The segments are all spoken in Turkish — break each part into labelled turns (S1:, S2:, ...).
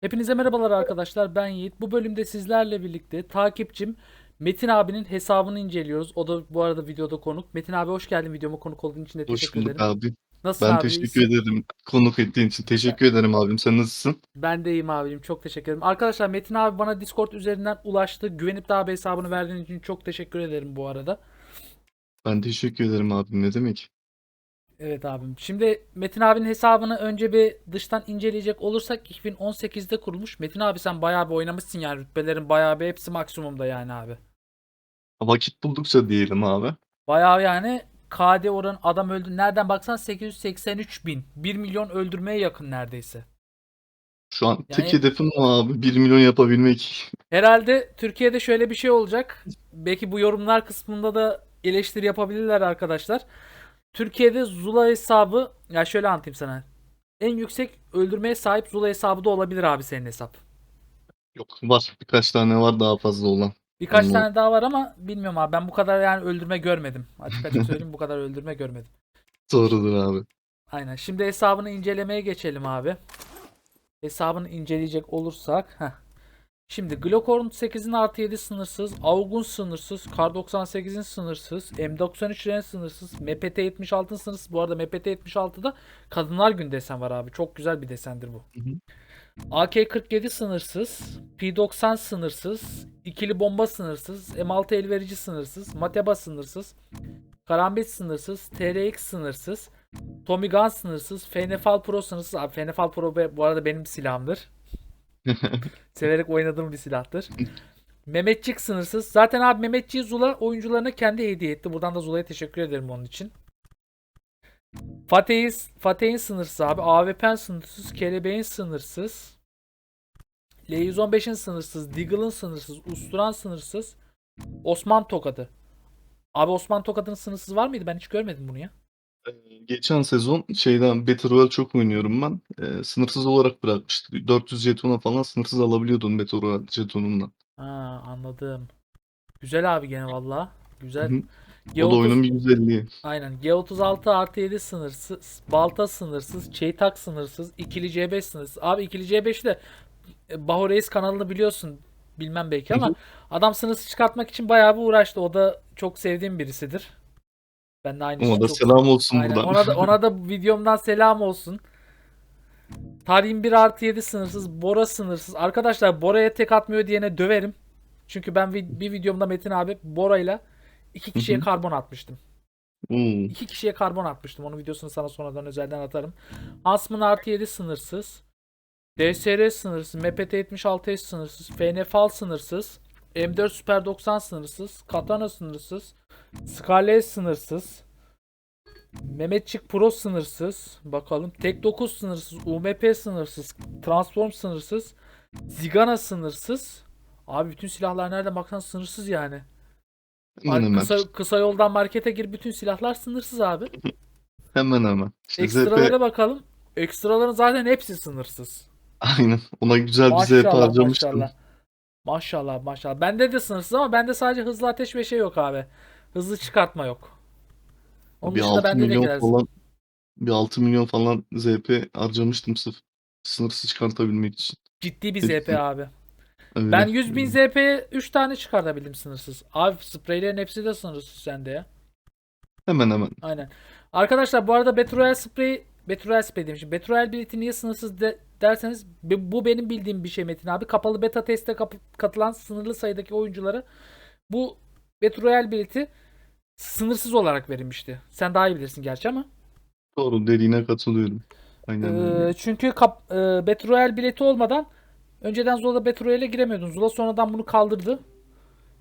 S1: Hepinize merhabalar arkadaşlar. Ben Yiğit. Bu bölümde sizlerle birlikte takipçim Metin abinin hesabını inceliyoruz. O da bu arada videoda konuk. Metin abi hoş geldin. Videoma konuk olduğun için de
S2: Hoş
S1: teşekkür
S2: bulduk
S1: ederim.
S2: abi.
S1: Nasılsın
S2: Ben
S1: abi?
S2: teşekkür
S1: İyisin?
S2: ederim konuk ettiğin için. Teşekkür ederim abim. Sen nasılsın?
S1: Ben de iyiyim abicim. Çok teşekkür ederim. Arkadaşlar Metin abi bana Discord üzerinden ulaştı. Güvenip de abi hesabını verdiğin için çok teşekkür ederim bu arada.
S2: Ben teşekkür ederim abim. Ne demek?
S1: Evet abim. Şimdi Metin abinin hesabını önce bir dıştan inceleyecek olursak 2018'de kurulmuş. Metin abi sen bayağı bir oynamışsın yani. Rütbelerin bayağı bir hepsi maksimumda yani abi.
S2: Vakit buldukça diyelim abi.
S1: Bayağı yani KD oranı adam öldü. Nereden baksan 883 bin. 1 milyon öldürmeye yakın neredeyse.
S2: Şu an tek
S1: Yani-
S2: hedefim o abi. 1 milyon yapabilmek.
S1: Herhalde Türkiye'de şöyle bir şey olacak. Belki bu yorumlar kısmında da eleştiri yapabilirler arkadaşlar. Türkiye'de Zula hesabı ya şöyle anlatayım sana. En yüksek öldürmeye sahip Zula hesabı da olabilir abi senin hesap.
S2: Yok var. Birkaç tane var daha fazla olan.
S1: Birkaç
S2: Anladım.
S1: tane daha var ama bilmiyorum abi. Ben bu kadar yani öldürme görmedim. Açık açık söyleyeyim bu kadar öldürme görmedim.
S2: Doğrudur abi.
S1: Aynen. Şimdi hesabını incelemeye geçelim abi. Hesabını inceleyecek olursak. Heh. Şimdi Glockhorn 8'in artı 7 sınırsız, Augun sınırsız, Kar 98'in sınırsız, M93'lerin sınırsız, MPT 76'ın sınırsız. Bu arada MPT 76'da Kadınlar Günü desen var abi. Çok güzel bir desendir bu.
S2: Hı hı.
S1: AK-47 sınırsız, P90 sınırsız, ikili bomba sınırsız, M6 elverici sınırsız, Mateba sınırsız, Karambit sınırsız, TRX sınırsız, Tommy Gun sınırsız, Fenefal Pro sınırsız. Abi Fenefal Pro bu arada benim silahımdır. Severek oynadığım bir silahtır. Mehmetçik sınırsız. Zaten abi Mehmetçik'i Zula oyuncularına kendi hediye etti. Buradan da Zula'ya teşekkür ederim onun için. Fatih'in Fatih'in sınırsız abi. AWP'nin sınırsız. Kelebeğin sınırsız. L115'in sınırsız. Deagle'ın sınırsız. Usturan sınırsız. Osman Tokadı. Abi Osman Tokadı'nın sınırsız var mıydı? Ben hiç görmedim bunu ya.
S2: Ee, Geçen sezon şeyden Battle Royale çok oynuyorum ben. Ee, sınırsız olarak bırakmıştı. 400 jetona falan sınırsız alabiliyordun Battle Royale jetonundan.
S1: Ha anladım. Güzel abi gene valla. Güzel.
S2: Hı. O da
S1: G30
S2: oyunun bir güzelliği.
S1: Aynen. G36 artı 7 sınırsız. Balta sınırsız. Çeytak sınırsız. ikili C5 sınırsız. Abi ikili C5'i de e, Baho Reis kanalını biliyorsun. Bilmem belki ama adam sınırsız çıkartmak için bayağı bir uğraştı. O da çok sevdiğim birisidir. Ben de aynı
S2: Ona
S1: şeyi
S2: da
S1: çok
S2: selam olsun
S1: Aynen.
S2: buradan.
S1: Ona da, ona da bu videomdan selam olsun. Tarihin 1 artı 7 sınırsız. Bora sınırsız. Arkadaşlar Bora'ya tek atmıyor diyene döverim. Çünkü ben vi- bir videomda Metin abi Bora'yla iki kişiye karbon atmıştım.
S2: Hmm.
S1: İki kişiye karbon atmıştım. Onun videosunu sana sonradan özelden atarım. Huntsman artı 7 sınırsız. DSR sınırsız. MPT 76S sınırsız. FNFAL sınırsız. M4 Super 90 sınırsız. Katana sınırsız. Scarlet sınırsız. Mehmetçik Pro sınırsız. Bakalım. Tek 9 sınırsız. UMP sınırsız. Transform sınırsız. Zigana sınırsız. Abi bütün silahlar nereden baksan sınırsız yani.
S2: Hemen
S1: kısa, kısa yoldan markete gir bütün silahlar sınırsız abi.
S2: Hemen hemen. İşte
S1: Ekstralara
S2: ZP
S1: bakalım. Ekstraların zaten hepsi sınırsız.
S2: aynen. Ona güzel bir ZP harcamıştım.
S1: maşallah. Maşallah maşallah. Bende de sınırsız ama bende sadece hızlı ateş ve şey yok abi. Hızlı çıkartma yok. Onun
S2: Bir
S1: dışında
S2: 6
S1: bende de
S2: milyon
S1: girer.
S2: falan bir 6 milyon falan ZP harcamıştım sırf sınırsız çıkartabilmek için.
S1: Ciddi bir. ZP abi.
S2: Öyle.
S1: Ben 100 bin ZP'ye 3 tane çıkartabildim sınırsız. Abi spreylerin hepsi de sınırsız sende ya.
S2: Hemen hemen.
S1: Aynen. Arkadaşlar bu arada Battle Royale Spray Battle Royale Spray demişim. Battle Royale bileti niye sınırsız de- derseniz bu benim bildiğim bir şey Metin abi. Kapalı beta teste katılan sınırlı sayıdaki oyunculara bu Battle Royale bileti sınırsız olarak verilmişti. Sen daha iyi bilirsin gerçi ama.
S2: Doğru dediğine katılıyorum. Aynen öyle.
S1: Ee, çünkü kap, e, Battle Royale bileti olmadan önceden Zula'da Battle Royale'e giremiyordun. Zula sonradan bunu kaldırdı.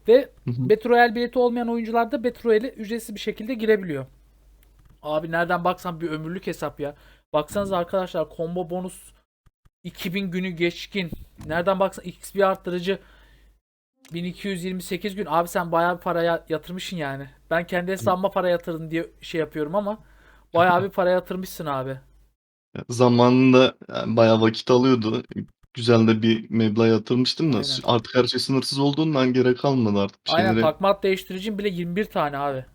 S1: Ve
S2: Hı hı.
S1: Battle Royale bileti olmayan oyuncular da Battle Royale'e ücretsiz bir şekilde girebiliyor. Abi nereden baksan bir ömürlük hesap ya. Baksanıza arkadaşlar combo bonus 2000 günü geçkin. Nereden baksan XP arttırıcı 1228 gün. Abi sen bayağı bir para ya- yatırmışsın yani. Ben kendi hesabıma para yatırdım diye şey yapıyorum ama bayağı bir para yatırmışsın abi.
S2: Zamanında yani bayağı vakit alıyordu. Güzel de bir meblağ yatırmıştım da
S1: Aynen.
S2: artık her şey sınırsız olduğundan gerek kalmadı artık bir
S1: Aynen
S2: şeylere.
S1: takmat değiştiricim bile 21 tane abi.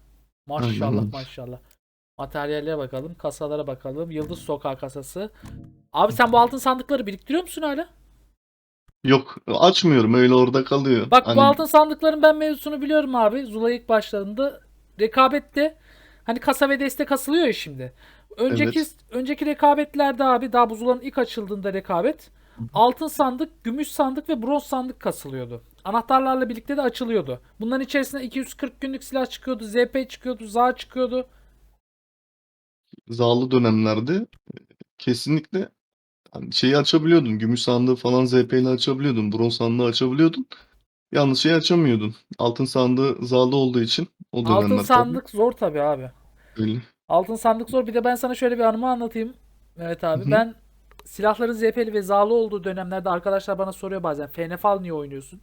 S1: Maşallah
S2: Aynen.
S1: maşallah. Materyallere bakalım, kasalara bakalım. Yıldız Sokağı kasası. Abi sen bu altın sandıkları biriktiriyor musun hala?
S2: Yok açmıyorum öyle orada kalıyor.
S1: Bak
S2: Hani
S1: bu altın sandıkların ben mevzusunu biliyorum abi. Zula ilk başladığında rekabette hani kasa ve deste kasılıyor ya şimdi. Önceki
S2: Evet.
S1: önceki rekabetlerde abi daha bu Zula'nın ilk açıldığında rekabet altın sandık, gümüş sandık ve bronz sandık kasılıyordu. Anahtarlarla birlikte de açılıyordu. Bunların içerisinde 240 günlük silah çıkıyordu, ZP çıkıyordu, ZA çıkıyordu.
S2: zağlı dönemlerde kesinlikle hani şeyi açabiliyordun. Gümüş sandığı falan ZP ile açabiliyordun. Bronz sandığı açabiliyordun. Yalnız şeyi açamıyordun. Altın sandığı zağlı olduğu için o
S1: Altın
S2: dönemler
S1: sandık zor tabii abi.
S2: öyle.
S1: Altın sandık zor. Bir de ben sana şöyle bir anımı anlatayım. Evet abi.
S2: Hı hı.
S1: Ben silahların ZP'li ve zağlı olduğu dönemlerde arkadaşlar bana soruyor bazen FNFL niye oynuyorsun?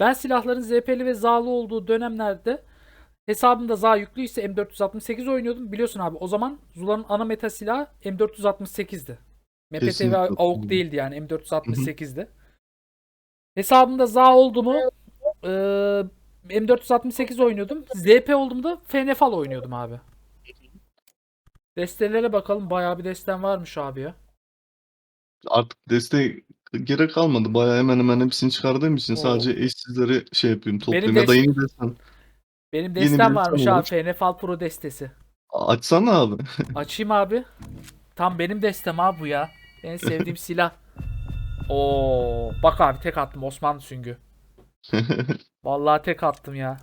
S1: Ben silahların ZP'li ve zağlı olduğu dönemlerde hesabımda ZA yüklüyse M468 oynuyordum. Biliyorsun abi o zaman Zula'nın ana meta silahı M468'di. MPT ve
S2: Kesinlikle
S1: AUK değildi yani M468'di. Hesabımda ZA oldu mu eee, M468 oynuyordum. ZP olduğumda FNFL oynuyordum abi. Destelere bakalım. Bayağı bir destem varmış abi ya.
S2: Artık deste gerek kalmadı. Bayağı hemen hemen hepsini çıkardığım için
S1: Oo.
S2: sadece eşsizleri şey yapıyorum,
S1: Benim
S2: topluyorum. Ya da yeni desen.
S1: Benim destem
S2: bir
S1: varmış
S2: destem
S1: abi.
S2: olur.
S1: FNFL Pro destesi.
S2: Açsana abi.
S1: Açayım abi. Tam benim destem abi bu ya. En sevdiğim silah. Oo, bak abi tek attım Osmanlı süngü. Vallahi tek attım ya.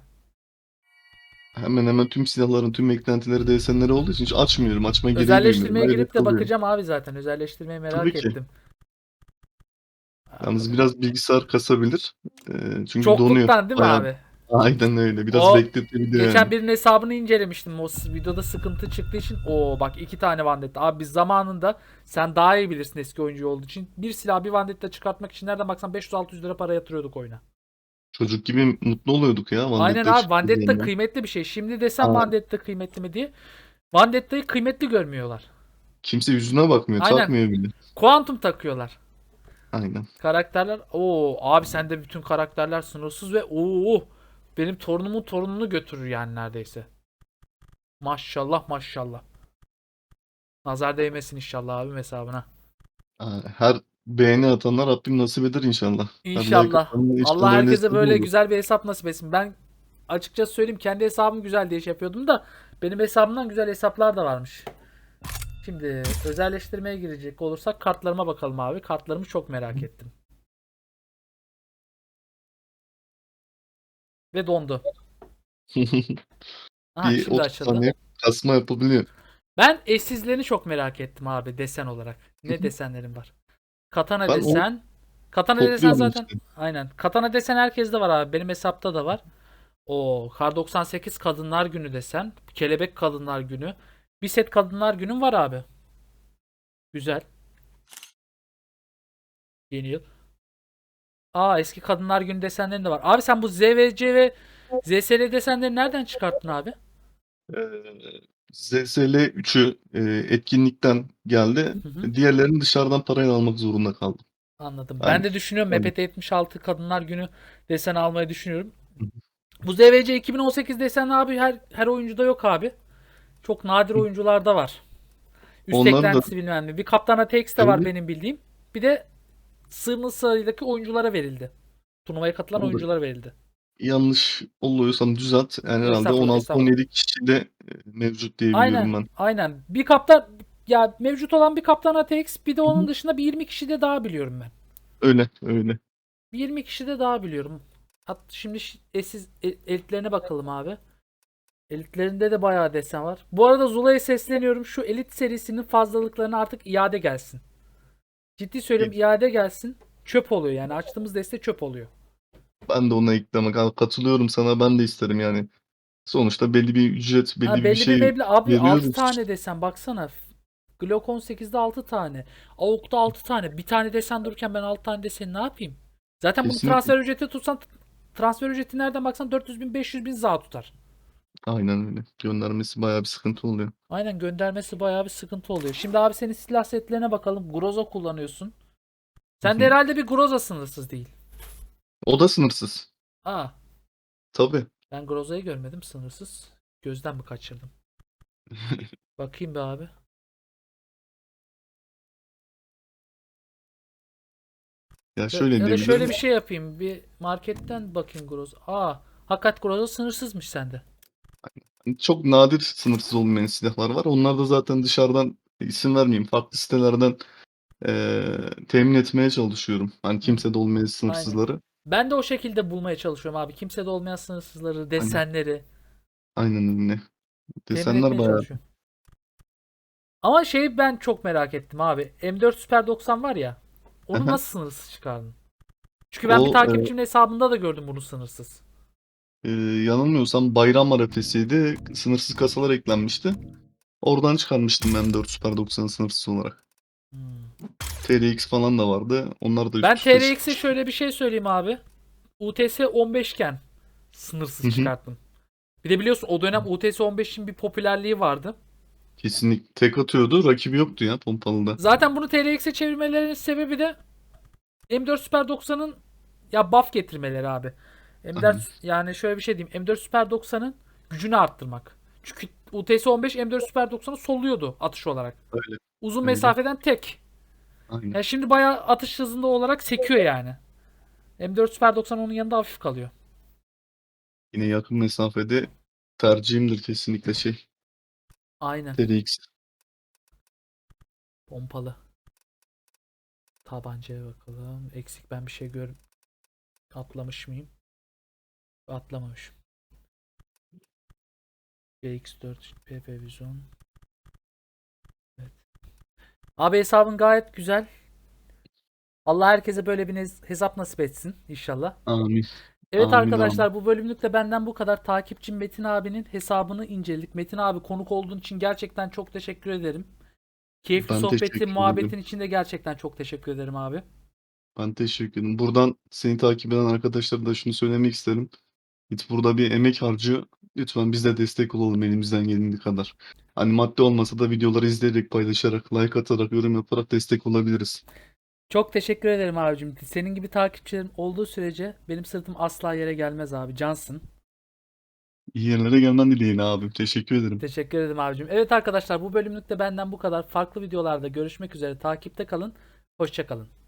S2: Hemen hemen tüm silahların tüm eklentileri desenleri olduğu için hiç açmıyorum. Açmaya
S1: Özelleştirmeye
S2: duymuyorum. Öyle
S1: girip de
S2: kalıyor.
S1: bakacağım abi zaten. Özelleştirmeyi merak
S2: Tabii ki.
S1: ettim.
S2: Yalnız biraz bilgisayar kasabilir. Ee, çünkü
S1: Çok
S2: donuyor.
S1: tuttan değil mi
S2: Bayağı-
S1: abi?
S2: Aynen öyle. Biraz
S1: O
S2: bekletebiliyor
S1: Geçen
S2: yani.
S1: birinin hesabını incelemiştim. O videoda sıkıntı çıktığı için. Oo bak iki tane Vendetta. Abi biz zamanında sen daha iyi bilirsin eski oyuncu olduğu için. Bir silah bir Vendetta çıkartmak için nereden baksan 500-600 lira para yatırıyorduk oyuna.
S2: Çocuk gibi mutlu oluyorduk ya. Vandetta
S1: Aynen abi Vendetta
S2: zaman.
S1: kıymetli bir şey. Şimdi desem
S2: Aynen.
S1: Vendetta kıymetli mi diye. Vendetta'yı kıymetli görmüyorlar.
S2: Kimse yüzüne bakmıyor.
S1: Aynen.
S2: Takmıyor bile.
S1: Quantum takıyorlar.
S2: Aynen.
S1: Karakterler. Oo abi sende bütün karakterler sınırsız ve oo benim torunumun torununu götürür yani neredeyse. Maşallah maşallah. Nazar değmesin inşallah abim hesabına.
S2: Her beğeni atanlar Rabbim nasip eder inşallah.
S1: İnşallah. Allah herkese böyle
S2: olur.
S1: güzel bir hesap nasip etsin. Ben açıkçası söyleyeyim kendi hesabım güzel diye şey yapıyordum da benim hesabımdan güzel hesaplar da varmış. Şimdi özelleştirmeye girecek olursak kartlarıma bakalım abi. Kartlarımı çok merak ettim. Ve dondu. Aha,
S2: bir
S1: şimdi
S2: 30
S1: açıldı.
S2: saniye kasma yapabiliyor.
S1: Ben eşsizlerini çok merak ettim abi desen olarak. Ne desenlerim var? Katana
S2: Ben o-
S1: desen. Katana desen
S2: Topluyorum
S1: zaten.
S2: işte.
S1: Aynen. Katana desen herkeste var abi. Benim hesapta da var. O Kar 98 Kadınlar Günü desen. Kelebek Kadınlar Günü. Bir set Kadınlar Günüm var abi. Güzel. Yeni yıl. Aa eski Kadınlar Günü desenlerin de var. Abi sen bu ZVC ve ZSL desenleri nereden çıkarttın abi?
S2: Ee, ZSL 3'ü e, etkinlikten geldi.
S1: Hı hı.
S2: Diğerlerini dışarıdan parayla almak zorunda kaldım.
S1: Anladım.
S2: Aynen.
S1: Ben de düşünüyorum. MPT 76 Kadınlar Günü desen almayı düşünüyorum.
S2: Hı hı.
S1: Bu ZVC 2018 desen abi her her oyuncuda yok abi. Çok nadir oyuncularda var. Üst
S2: Onları da-
S1: eklentisi bilmem ne. Bir Kaptan ATX de var benim bildiğim. Bir de sınırlı sayıdaki oyunculara verildi. Turnuvaya katılan
S2: da-
S1: oyunculara verildi.
S2: Yanlış oluyorsam düzelt. Yani herhalde
S1: Estağfurullah,
S2: 16-17 kişi de e, mevcut diye biliyorum
S1: Aynen.
S2: ben.
S1: Aynen. Bir kaptan ya mevcut olan bir Kaptan ATX bir de onun dışında bir 20 kişi de daha biliyorum ben.
S2: Öyle öyle.
S1: Bir 20 kişi de daha biliyorum. Hat şimdi şi- eşsiz el- elitlerine bakalım abi. Elitlerinde de bayağı desen var. Bu arada Zula'ya sesleniyorum. Şu elit serisinin fazlalıklarına artık iade gelsin. Ciddi söylüyorum iade gelsin. Çöp oluyor yani. Açtığımız deste çöp oluyor.
S2: Ben de ona eklemek. Katılıyorum sana. Ben de isterim yani. Sonuçta belli bir ücret, belli
S1: Ha,
S2: bir
S1: belli
S2: şey
S1: bir meblağ. Abi 6
S2: veriyoruz.
S1: tane desen baksana. Glock 18'de 6 tane. AUK'ta 6 tane. Bir tane desen dururken ben 6 tane deseni ne yapayım? Zaten bunu
S2: Kesinlikle.
S1: transfer ücreti tutsan transfer ücreti nereden baksan 400 bin 500 bin za tutar.
S2: Aynen öyle. Göndermesi bayağı bir sıkıntı oluyor.
S1: Aynen göndermesi bayağı bir sıkıntı oluyor. Şimdi abi senin silah setlerine bakalım. Groza kullanıyorsun. Sen de herhalde bir Groza sınırsız değil.
S2: O da sınırsız.
S1: Aa,
S2: Tabii.
S1: ben Groza'yı görmedim sınırsız. Gözden mi kaçırdım? Bakayım be abi.
S2: Ya şöyle
S1: ya da şöyle bir şey yapayım. Bir marketten bakayım groz. Aa, hakikat groza sınırsızmış sende.
S2: Çok nadir sınırsız olmayan silahlar var. Onlar da zaten dışarıdan isim vermeyeyim. Farklı sitelerden eee, temin etmeye çalışıyorum. Hani kimsede olmayan sınırsızları.
S1: Ben de o şekilde bulmaya çalışıyorum abi. Kimsede olmayan sınırsızları, desenleri
S2: Aynen öyle.
S1: temin
S2: Desenler bayağı.
S1: Ama şeyi ben çok merak ettim abi. M4 Super 90 var ya. Onu nasıl sınırsız çıkardın? Çünkü ben
S2: O,
S1: bir takipçimin hesabında da gördüm bunu sınırsız.
S2: Eee, yanılmıyorsam bayram arefesiydi. Sınırsız kasalar eklenmişti. Oradan çıkarmıştım ben 4 Super 90 sınırsız olarak.
S1: Hmm.
S2: TRX falan da vardı. Onlar da
S1: Ben TRX'e şöyle bir şey söyleyeyim abi. UTS 15 iken
S2: Hı
S1: sınırsız
S2: hı.
S1: çıkarttım. Bir de biliyorsun o dönem UTS 15'in bir popülerliği vardı.
S2: Kesinlikle tek atıyordu. Rakibi yoktu ya pompalıda.
S1: Zaten bunu TRX'e çevirmelerinin sebebi de M4 Super 90'ın ya buff getirmeleri abi. M4
S2: Aynen.
S1: yani şöyle bir şey diyeyim. M4 Super 90'ın gücünü arttırmak. Çünkü UTS 15 M4 Super 90'ı solluyordu atış olarak.
S2: Öyle.
S1: Uzun
S2: Öyle.
S1: mesafeden tek.
S2: Aynen.
S1: Ya şimdi bayağı atış hızında olarak sekiyor yani. M4 Super 90 onun yanında hafif kalıyor.
S2: Yine yakın mesafede tercihimdir kesinlikle şey.
S1: Aynen.
S2: TRX.
S1: Pompalı. Tabancaya bakalım. Eksik ben bir şey gör atlamış mıyım? Atlamamışım. GX4 PP Vision. Evet. Abi hesabın gayet güzel. Allah herkese böyle bir hesap nasip etsin inşallah.
S2: Amin.
S1: Evet
S2: Amin,
S1: arkadaşlar bu bölümlük de benden bu kadar. Takipçim Metin abinin hesabını inceledik. Metin abi konuk olduğun için gerçekten çok teşekkür ederim. Keyifli
S2: Ben
S1: sohbetin, muhabbetin
S2: ederim.
S1: için de gerçekten çok teşekkür ederim abi.
S2: Ben teşekkür ederim. Buradan seni takip eden arkadaşlara da şunu söylemek isterim. Git burada bir emek harcıyor. Lütfen biz de destek olalım elimizden geldiği kadar. Hani madde olmasa da videoları izleyerek, paylaşarak, like atarak, yorum yaparak destek olabiliriz.
S1: Çok teşekkür ederim abicim. Senin gibi takipçilerim olduğu sürece benim sırtım asla yere gelmez abi. Cansın.
S2: İyi yerlere gelmen dileğiyle abim. Teşekkür ederim.
S1: Teşekkür ederim abicim. Evet arkadaşlar bu bölümlük de benden bu kadar. Farklı videolarda görüşmek üzere. Takipte kalın. Hoşça kalın.